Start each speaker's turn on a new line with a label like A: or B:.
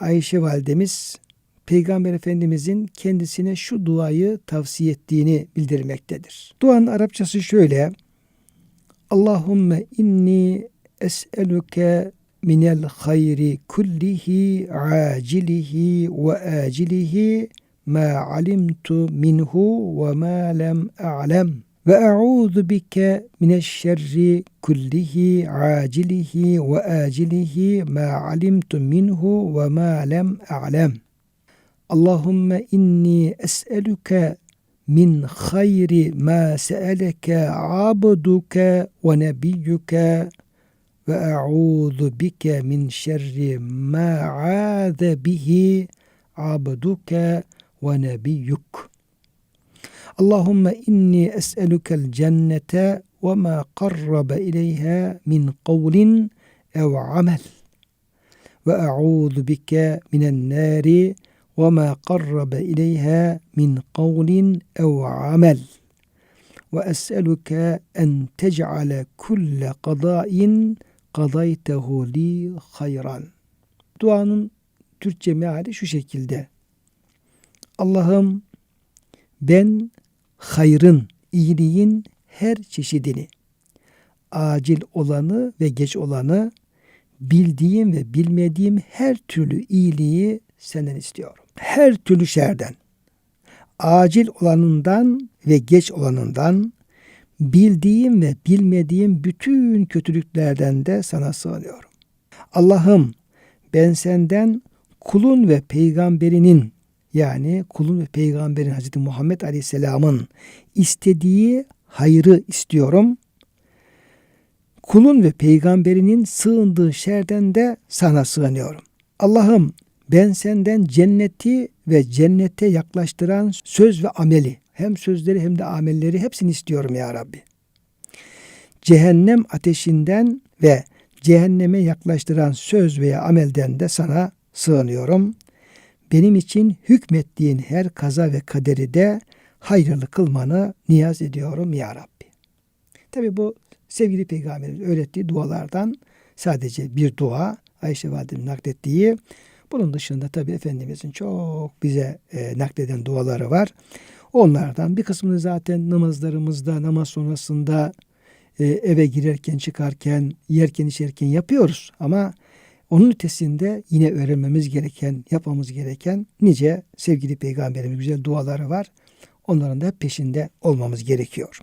A: Ayşe validemiz Peygamber Efendimizin kendisine şu duayı tavsiye ettiğini bildirmektedir. Duanın Arapçası şöyle. Allahümme inni es'eluke minel hayri kullihi acilihi ve acilihi ma alimtu minhu ve ma lem a'lem ve a'udhu bike mineşşerri kullihi acilihi ve acilihi ma alimtu minhu ve ma lem a'lem Allahümme inni es'eluke min hayri ma se'eleke abduke ve nebiyyuke ve a'udhu bike min şerri ma a'ze bihi abduke ve nebiyyuk. Allahumme inni es'elukel cennete ve ma qarrabe ileyha min kavlin ev amel ve e'udu bike minen nari ve ma qarrabe ileyha min kavlin ev amel ve es'eluke en tec'ale kulle kadain kadaytehu li hayran. Duanın Türkçe meali şu şekilde. Allah'ım ben hayrın, iyiliğin her çeşidini, acil olanı ve geç olanı, bildiğim ve bilmediğim her türlü iyiliği senden istiyorum. Her türlü şerden, acil olanından ve geç olanından, bildiğim ve bilmediğim bütün kötülüklerden de sana sığınıyorum. Allah'ım ben senden kulun ve peygamberinin yani kulun ve peygamberin Hz. Muhammed Aleyhisselam'ın istediği hayrı istiyorum. Kulun ve peygamberinin sığındığı şerden de sana sığınıyorum. Allah'ım ben senden cenneti ve cennete yaklaştıran söz ve ameli, hem sözleri hem de amelleri hepsini istiyorum ya Rabbi. Cehennem ateşinden ve cehenneme yaklaştıran söz veya amelden de sana sığınıyorum. Benim için hükmettiğin her kaza ve kaderi de hayırlı kılmanı niyaz ediyorum ya Rabbi. Tabi bu sevgili peygamberin öğrettiği dualardan sadece bir dua Ayşe Validem'in naklettiği bunun dışında tabi Efendimizin çok bize e, nakleden duaları var. Onlardan bir kısmını zaten namazlarımızda, namaz sonrasında e, eve girerken, çıkarken, yerken, içerken yapıyoruz. Ama onun ötesinde yine öğrenmemiz gereken, yapmamız gereken nice sevgili peygamberimiz güzel duaları var. Onların da peşinde olmamız gerekiyor.